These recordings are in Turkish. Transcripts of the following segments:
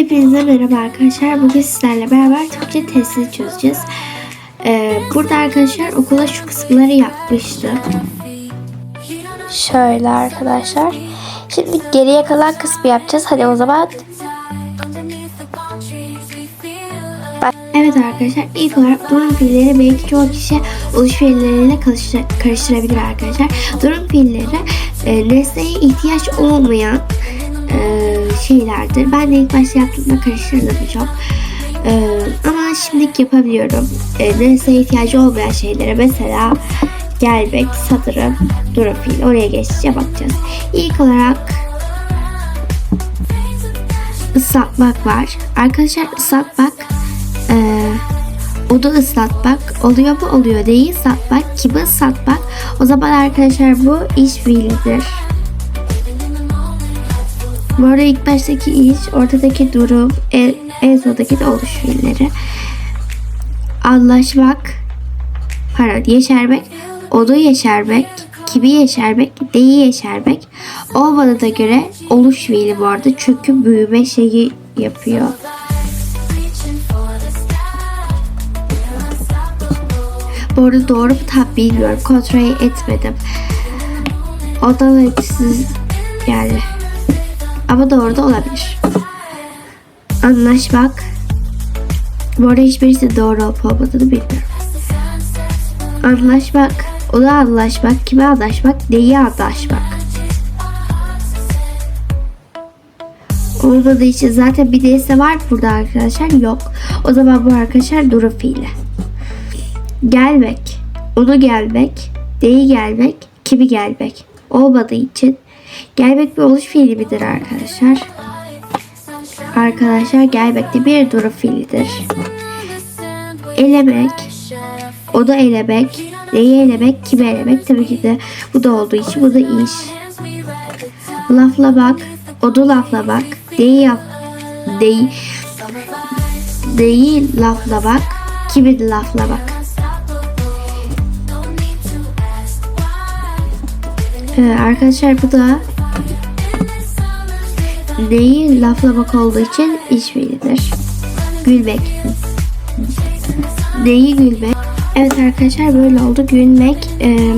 Hepinize merhaba arkadaşlar. Bugün sizlerle beraber Türkçe testi çözeceğiz. Ee, burada arkadaşlar okula şu kısımları yapmıştı. Şöyle arkadaşlar. Şimdi geriye kalan kısmı yapacağız. Hadi o zaman Evet arkadaşlar ilk olarak durum fiilleri belki çoğu kişi oluş fiilleriyle karıştır- karıştırabilir arkadaşlar. Durum fiilleri e, nesneye ihtiyaç olmayan e, şeylerdir. Ben de ilk başta yaptığımda karıştırdım çok. E, ama şimdilik yapabiliyorum. E, nesneye ihtiyacı olmayan şeylere mesela gelmek, satırım, durum fiili oraya geçince bakacağız. İlk olarak ıslatmak var. Arkadaşlar ıslatmak ee, oda ıslatmak oluyor mu oluyor değil ıslatmak kimi ıslatmak o zaman arkadaşlar bu iş fiilidir. Bu arada ilk baştaki iş, ortadaki durum, en, en sondaki de oluş fiilleri. Anlaşmak, pardon yeşermek, odu yeşermek, kimi yeşermek, neyi yeşermek. Olmadığına göre oluş fiili bu arada çünkü büyüme şeyi yapıyor. Bu arada doğru mu tam bilmiyorum. Kontrol etmedim. O da geldi. Ama doğru da olabilir. Anlaşmak. Bu arada hiçbirisi doğru olup olmadığını bilmiyorum. Anlaşmak. O da anlaşmak. Kime anlaşmak? Neyi anlaşmak? Olmadığı için zaten bir dese var burada arkadaşlar. Yok. O zaman bu arkadaşlar durum fiili gelmek, onu gelmek, değil gelmek, kimi gelmek olmadığı için gelmek bir oluş fiili midir arkadaşlar? Arkadaşlar gelmek de bir durum fiilidir. Elemek, o da elemek, neyi elemek, kimi elemek tabii ki de bu da olduğu için bu da iş. Laflamak, o da laflamak, değil yap, değil, değil laflamak, kimi de laflamak. Ee, arkadaşlar bu da değil laflamak olduğu için iş fiilidir. Gülmek. Değil gülmek. Evet arkadaşlar böyle oldu. Gülmek. E,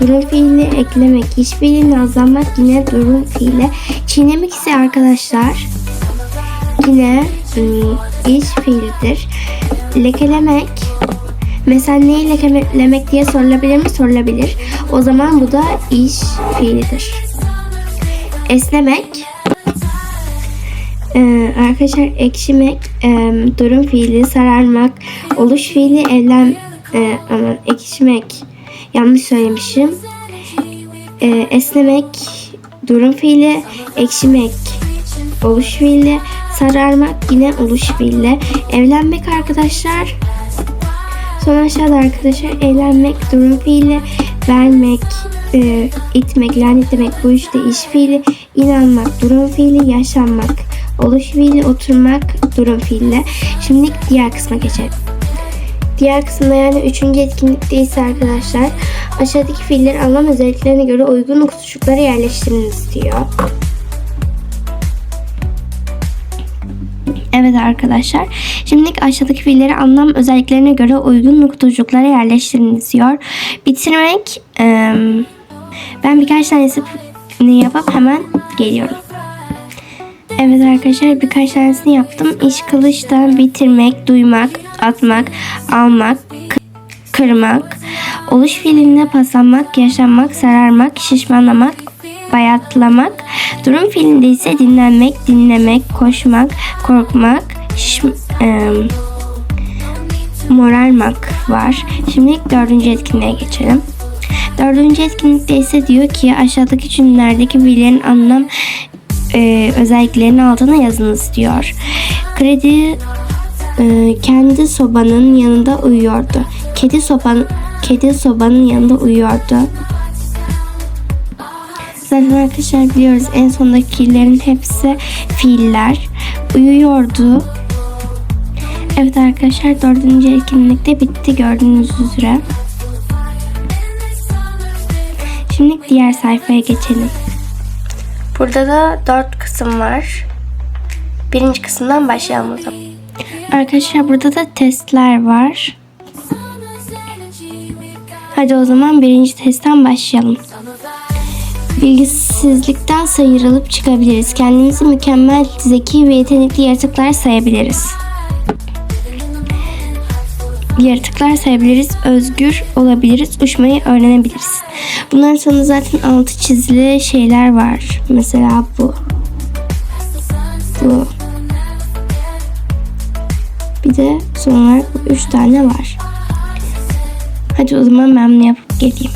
durum fiili eklemek. iş fiili nazlanmak yine durum fiili. Çiğnemek ise arkadaşlar yine ım, iş fiilidir. Lekelemek Mesela neyi lekelemek diye sorulabilir mi? Sorulabilir. O zaman bu da iş fiilidir. Esnemek. Ee, arkadaşlar ekşimek, e, durum fiili, sararmak, oluş fiili, evlen, e, aman ekşimek, yanlış söylemişim. E, esnemek, durum fiili, ekşimek, oluş fiili, sararmak yine oluş fiili. Evlenmek arkadaşlar Sonra aşağıda arkadaşlar eğlenmek, durum fiili, vermek, e, itmek, lanetlemek bu işte iş fiili, inanmak, durum fiili, yaşanmak, oluş fiili, oturmak, durum fiili. Şimdi diğer kısma geçelim. Diğer kısımda yani üçüncü etkinlikte ise arkadaşlar aşağıdaki fiillerin anlam özelliklerine göre uygun kutucuklara yerleştiriniz diyor. Evet arkadaşlar. Şimdilik aşağıdaki fiilleri anlam özelliklerine göre uygun noktucuklara yerleştiriniz diyor. Bitirmek. ben birkaç tanesini yapıp hemen geliyorum. Evet arkadaşlar birkaç tanesini yaptım. İş kılıçtan bitirmek, duymak, atmak, almak, kı- kırmak, oluş fiilinde paslanmak, yaşanmak, sararmak, şişmanlamak, bayatlamak. Durum fiilinde ise dinlenmek, dinlemek, koşmak, korkmak, şiş, e, morarmak var. Şimdi dördüncü etkinliğe geçelim. Dördüncü etkinlikte ise diyor ki aşağıdaki cümlelerdeki fiillerin anlam e, özelliklerinin altına yazınız diyor. Kredi e, kendi sobanın yanında uyuyordu. Kedi soban kedi sobanın yanında uyuyordu. Zaten arkadaşlar biliyoruz en sondakilerin hepsi fiiller. Uyuyordu. Evet arkadaşlar dördüncü etkinlikte bitti gördüğünüz üzere. Şimdi diğer sayfaya geçelim. Burada da dört kısım var. birinci kısımdan başlayalım o zaman. Arkadaşlar burada da testler var. Hadi o zaman birinci testten başlayalım. Bilgisizlikten sıyrılıp çıkabiliriz. Kendimizi mükemmel, zeki ve yetenekli yaratıklar sayabiliriz. Yaratıklar sayabiliriz, özgür olabiliriz, uçmayı öğrenebiliriz. Bunların sonunda zaten altı çizili şeyler var. Mesela bu. Bu. Bir de son olarak bu üç tane var. Hadi o zaman ben bunu yapıp geleyim.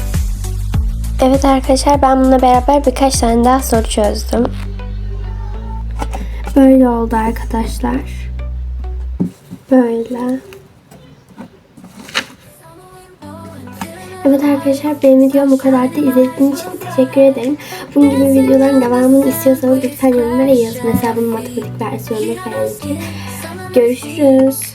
Evet arkadaşlar ben bununla beraber birkaç tane daha soru çözdüm. Böyle oldu arkadaşlar. Böyle. Evet arkadaşlar benim videom bu kadardı. İzlediğiniz için teşekkür ederim. Bunun gibi videoların devamını istiyorsanız lütfen yorumlara yazın. Mesela bunun matematik versiyonunu falan için. Görüşürüz.